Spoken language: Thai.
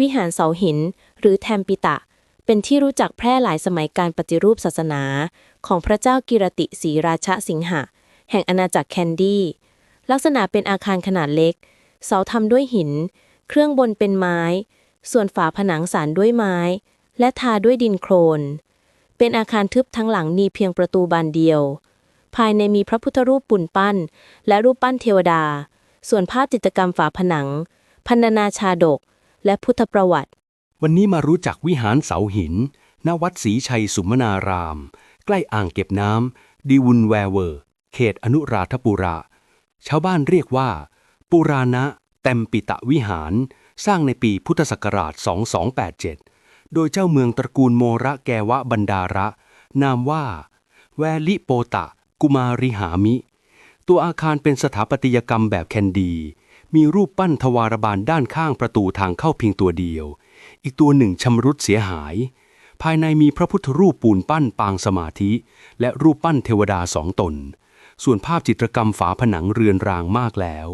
วิหารเสาหิน หรือแทมปิตะ เป็นที่รู้จักแพร่หลายสมัยการปฏิรูปศาสนา ของพระเจ้ากิรติศรีราชสิงหะ แห่งอาณาจักรแคนดี้ ลักษณะเป็นอาคารขนาดเล็ก เสาทำด้วยหิน เครื่องบนเป็นไม้ ส่วนฝาผนังสานด้วยไม้ และทาด้วยดินโคลน เป็นอาคารทึบทั้งหลังมีเพียงประตูบานเดียว ภายในมีพระพุทธรูปปุ่นปั้น และรูปปั้นเทวดา ส่วนภาพจิตรกรรมฝาผนัง พันนาชาดก และพุทธประวัติ วันนี้มารู้จักวิหารเสาหิน ณ วัดศรีชัยสุมนาราม ใกล้อ่างเก็บน้ำดีวุนแวเวอร์ เขตอนุราธปุระ ชาวบ้านเรียกว่า ปุราณะเต็มปิตะวิหาร สร้างในปีพุทธศักราช 2287 โดยเจ้าเมืองตระกูลโมระแกวะบันดาระ นามว่า แวลิโปตะ กุมาริหามิ ตัวอาคารเป็นสถาปัตยกรรมแบบแคนดี มีรูปปั้นทวารบาลด้านข้างประตูทางเข้าเพียงตัวเดียว อีกตัวหนึ่งชำรุดเสียหาย ภายในมีพระพุทธรูปปูนปั้นปางสมาธิ และรูปปั้นเทวดาสองตน ส่วนภาพจิตรกรรมฝาผนังเรือนรางมากแล้ว